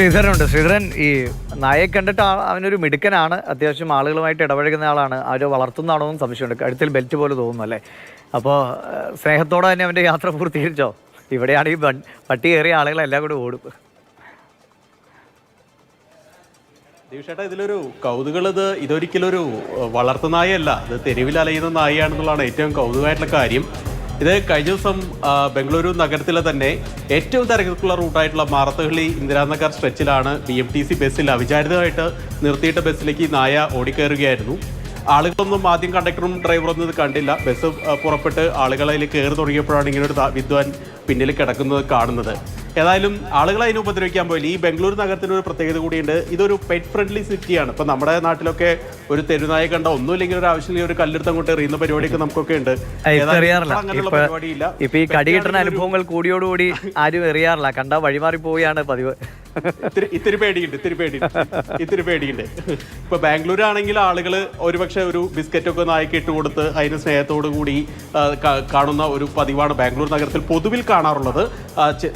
ശ്രീധരനുണ്ട്. ശ്രീധരൻ ഈ നായയെ കണ്ടിട്ട് അവനൊരു മിടുക്കനാണ്. അത്യാവശ്യം ആളുകളുമായിട്ട് ഇടപഴകുന്ന ആളാണ്. അവർ വളർത്തുന്നതാണോ എന്ന് സംശയമുണ്ട്. കഴുത്തിൽ ബെൽറ്റ് പോലെ തോന്നുന്നു അല്ലേ? അപ്പോൾ സ്നേഹത്തോടെ തന്നെ അവന്റെ യാത്ര പൂർത്തീകരിച്ചോ? ഇവിടെയാണ് ഈ പട്ടി കയറിയ ആളുകളെല്ലാം കൂടി ഓടും. ദിവസേട്ടാ ഇതിലൊരു കൗതുകൾ ഇത് ഇതൊരിക്കലും ഒരു വളർത്തു നായയല്ല. ഇത് തെരുവിൽ അലയുന്ന നായയാണെന്നുള്ളതാണ് ഏറ്റവും കൗതുകമായിട്ടുള്ള കാര്യം. ഇത് കഴിഞ്ഞ ദിവസം ബംഗളൂരു നഗരത്തിലെ തന്നെ ഏറ്റവും തിരക്കുള്ള റൂട്ടായിട്ടുള്ള മാറത്തഹള്ളി ഇന്ദിരാനഗർ സ്ട്രെച്ചിലാണ് ബി എം ടി സി ബസ്സിൽ അവിചാരിതമായിട്ട് നിർത്തിയിട്ട ബസ്സിലേക്ക് നായ ഓടിക്കയറുകയായിരുന്നു ആളുകളൊന്നും ആദ്യം കണ്ടക്ടറും ഡ്രൈവറൊന്നും ഇത് കണ്ടില്ല. ബസ് പുറപ്പെട്ട് ആളുകളതിൽ കയറി തുടങ്ങിയപ്പോഴാണ് ഇങ്ങനെ ഒരു വിദ്വാൻ പിന്നിൽ കിടക്കുന്നത് കാണുന്നത്. ഏതായാലും ആളുകൾ അതിനെ ഉപദ്രവിക്കാൻ പോയില്ല. ഈ ബംഗളൂരു നഗരത്തിന് ഒരു പ്രത്യേകത കൂടിയുണ്ട്. ഇതൊരു പെറ്റ് ഫ്രണ്ട്ലി സിറ്റിയാണ് ഇപ്പം നമ്മുടെ നാട്ടിലൊക്കെ ഒരു തെരുനായ കണ്ട ഒന്നുമില്ലെങ്കിൽ ഒരു ആവശ്യമില്ല ഒരു കല്ലെടുത്ത് അങ്ങോട്ട് എറിയുന്ന പരിപാടിയൊക്കെ നമുക്കൊക്കെ ഉണ്ട്. ഇപ്പൊ ഈ കടി കിട്ടുന്ന അനുഭവങ്ങൾ കൂടിയോടുകൂടി ആരും എറിയാറില്ല. കണ്ടാ വഴിമാറി പോവുകയാണ് പതിവ്. ഇത്തിരി ഇത്തിരി പേടിയുണ്ട് ഇത്തിരി പേടിയുണ്ട് ഇത്തിരി പേടിയുണ്ട്. ഇപ്പൊ ബാംഗ്ലൂർ ആണെങ്കിൽ ആളുകൾ ഒരുപക്ഷെ ഒരു ബിസ്ക്കറ്റ് ഒക്കെ നായ്ക്ക് ഇട്ട് കൊടുത്ത് അതിന് സ്നേഹത്തോടു കൂടി കാണുന്ന ഒരു പതിവാണ് ബാംഗ്ലൂർ നഗരത്തിൽ പൊതുവിൽ കാണാറുള്ളത്.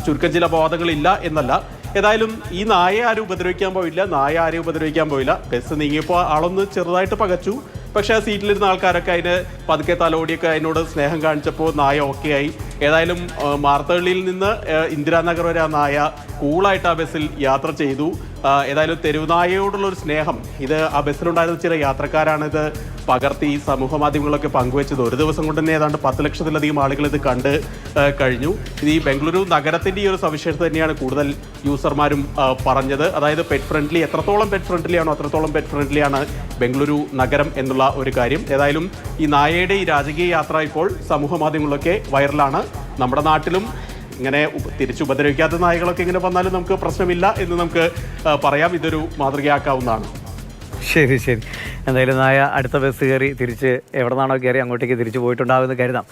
ചുരുക്കം ചില ബോധങ്ങളില്ല എന്നല്ല. ഏതായാലും ഈ നായ ആരും ഉപദ്രവിക്കാൻ പോയില്ല നായ ആരും ഉപദ്രവിക്കാൻ പോയില്ല. ബസ് നീങ്ങിയപ്പോൾ ആളൊന്ന് ചെറുതായിട്ട് പകച്ചു. പക്ഷേ ആ സീറ്റിലിരുന്ന ആൾക്കാരൊക്കെ അതിന് പതുക്കെ തലോടിയൊക്കെ അതിനോട് സ്നേഹം കാണിച്ചപ്പോൾ നായ ഓക്കെ ആയി. ഏതായാലും മാർത്തഹള്ളിയിൽ നിന്ന് ഇന്ദിരാനഗർ വരെ നായ കൂളായിട്ട് ആ ബസ്സിൽ യാത്ര ചെയ്തു. ഏതായാലും തെരുവുനായയോടുള്ള ഒരു സ്നേഹം. ഇത് ആ ബസ്സിലുണ്ടായിരുന്ന ചില യാത്രക്കാരാണ് ഇത് പകർത്തി സമൂഹ മാധ്യമങ്ങളൊക്കെ പങ്കുവച്ചത്. ഒരു ദിവസം കൊണ്ട് തന്നെ ഏതാണ്ട് പത്ത് ലക്ഷത്തിലധികം ആളുകൾ ഇത് കണ്ട് കഴിഞ്ഞു. ഇത് ഈ ബംഗളൂരു നഗരത്തിന്റെ ഈ ഒരു സവിശേഷത തന്നെയാണ് കൂടുതൽ യൂസർമാരും പറഞ്ഞത്. അതായത് പെറ്റ് ഫ്രണ്ട്ലി എത്രത്തോളം പെറ്റ് ഫ്രണ്ട്ലി ആണോ അത്രത്തോളം പെറ്റ് ഫ്രണ്ട്ലി ആണ് ബംഗളൂരു നഗരം എന്നുള്ള ഒരു കാര്യം. ഏതായാലും ഈ നായയുടെ ഈ രാജകീയ യാത്ര ഇപ്പോൾ സമൂഹ മാധ്യമങ്ങളിലൊക്കെ വൈറലാണ്. നമ്മുടെ നാട്ടിലും ഇങ്ങനെ തിരിച്ചുപദ്രവിക്കാത്ത നായകളൊക്കെ ഇങ്ങനെ വന്നാലും നമുക്ക് പ്രശ്നമില്ല എന്ന് നമുക്ക് പറയാം. ഇതൊരു മാതൃകയാക്കാവുന്നതാണ്. ശരി ശരി. എന്തായാലും നായ അടുത്ത ബസ് കയറി തിരിച്ച് എവിടെ നിന്നാണോ കയറി അങ്ങോട്ടേക്ക് തിരിച്ചു പോയിട്ടുണ്ടാവുമെന്ന് കരുതാം.